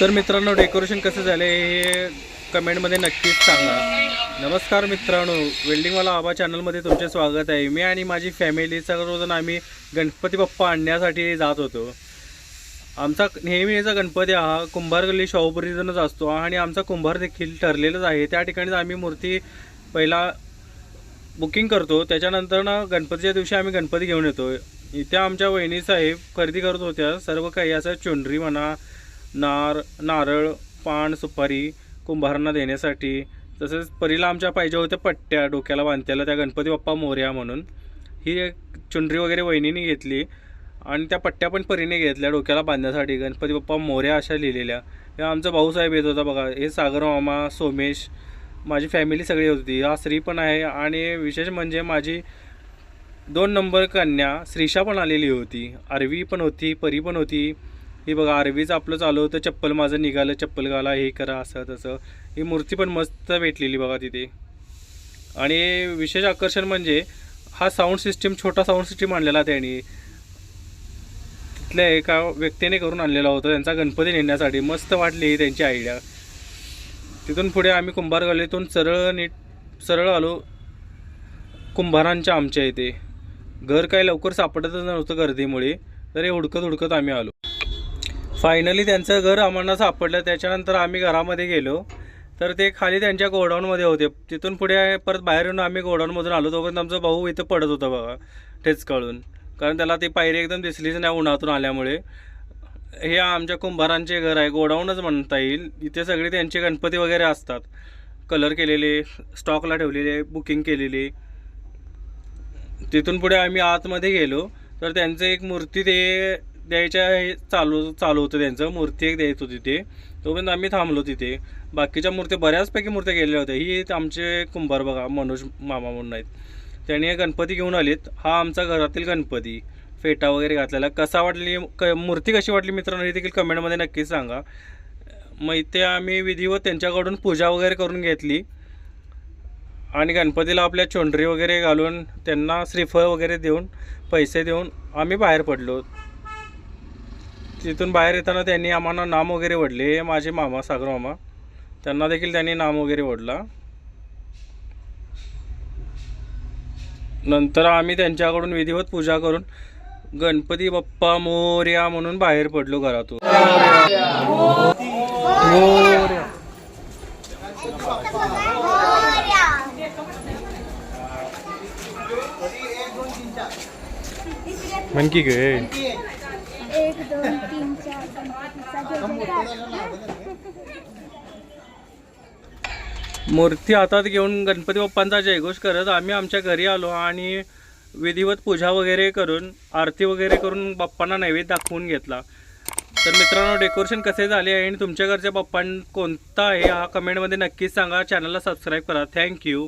तर मित्रांनो डेकोरेशन कसं झालं हे कमेंटमध्ये नक्कीच सांगा. नमस्कार मित्रांनो वेल्डिंगवाला आबा चॅनलमध्ये तुमचे स्वागत आहे. मी आणि माझी फॅमिली सर्वजण आम्ही गणपती बाप्पा आणण्यासाठी जात होतो. आमचा नेहमीचा गणपती हा कुंभार गल्ली शाहूपुरीतूनच असतो आणि आमचा कुंभार देखील ठरलेलंच आहे. त्या ठिकाणीच आम्ही मूर्ती पहिला बुकिंग करतो. त्याच्यानंतर ना गणपतीच्या दिवशी आम्ही गणपती घेऊन येतो. इथे आमच्या वहिनी साहेब खरेदी करत होत्या. सर्व काही असं चुंडरी म्हणा नार नारळ पान सुपारी कुंभारांना देण्यासाठी. तसेच परीला आमच्या पाहिजे होत्या पट्ट्या डोक्याला बांधत्याला त्या गणपती बाप्पा मोर्या म्हणून. ही एक चुंडरी वगैरे वहिनीने घेतली आणि त्या पट्ट्या पण परीने घेतल्या डोक्याला बांधण्यासाठी. गणपती बाप्पा मोर्या अशा लिहिलेल्या. हे आमचा भाऊसाहेब येत होता बघा. हे सागर मामा सोमेश माझी फॅमिली सगळी होती. हा स्त्री पण आहे आणि विशेष म्हणजे माझी दोन नंबर कन्या श्रीषा पण आलेली होती. आरवी पण होती परी पण होती. हे बघा आरवीचं आपलं चालू होतं चप्पल माझं निघालं चप्पल घाला हे करा असं तसं. ही मूर्ती पण मस्त भेटलेली बघा तिथे. आणि विशेष आकर्षण म्हणजे हा साऊंड सिस्टीम छोटा साऊंड सिस्टीम आणलेला त्यांनी. तिथल्या एका व्यक्तीने करून आणलेला होता त्यांचा गणपती नेण्यासाठी. मस्त वाटली ही त्यांची आयडिया तिथून पुढे आम्ही कुंभार गल्लीतून सरळ नीट सरळ आलो. कुंभारांच्या आमच्या इथे. घर काही लवकर सापडतच नव्हतं गर्दीमुळे तरी हुडकत हुडकत आम्ही आलो. फायनली त्यांचं घर आम्हाला सापडलं. त्याच्यानंतर आम्ही घरामध्ये गेलो. तर ते खाली त्यांच्या गोडाऊनमध्ये होते. तिथून पुढे परत बाहेर येऊन आम्ही गोडाऊनमधून आलो. तोपर्यंत आमचा भाऊ इथं पडत होता बघा ठेचकाळून. कारण त्याला ती पायरी एकदम दिसलीच नाही उन्हातून आल्यामुळे. हे आमच्या कुंभारांचे घर आहे. गोडाऊनच म्हणता येईल. इथे सगळे त्यांचे गणपती वगैरे असतात. कलर केलेले स्टॉकला ठेवलेले बुकिंग केलेली. तिथून पुढे आम्ही आतमध्ये गेलो. तर त्यांचं एक मूर्ती ते द्यायच्या हे चालू चालू होतं त्यांचं. मूर्ती एक द्यायचं होती ते तोपर्यंत आम्ही थांबलो तिथे. बाकीच्या मूर्त्या बऱ्याचपैकी मूर्त्या गेलेल्या होत्या. ही आमचे कुंभार बघा मनोज मामा म्हणून आहेत. त्यांनी हे गणपती घेऊन आलेत. हा आमचा घरातील गणपती. फेटा वगैरे घातलेला. कसा वाटली क मूर्ती कशी वाटली मित्रांनो हे देखील कमेंटमध्ये नक्कीच सांगा. मग इथे आम्ही विधिवत त्यांच्याकडून पूजा वगैरे करून घेतली. आणि गणपतीला आपल्या चोंडरी वगैरे घालून त्यांना श्रीफळ वगैरे देऊन पैसे देऊन आम्ही बाहेर पडलो. तिथून बाहेर येताना त्यांनी आम्हाला नाम वगैरे ओढले माझे मामा सागर मामा. त्यांना देखील त्यांनी नाम वगैरे ओढला नंतर आम्ही त्यांच्याकडून विधिवत पूजा करून गणपती बाप्पा मोर्या म्हणून बाहेर पडलो घरातून. मोरया. की गे. एक दोन तीन चार मूर्ती हातात घेऊन गणपती बाप्पांचा जयघोष करत आम्ही आमच्या घरी आलो आणि विधिवत पूजा वगैरे करून आरती वगैरे करून बाप्पांना नैवेद्य दाखवून घेतला. तर मित्रांनो डेकोरेशन कसे झाले आहे आणि तुमच्या घरच्या बाप्पां कोणता आहे हा कमेंटमध्ये नक्कीच सांगा. चॅनलला सबस्क्राईब करा. थँक्यू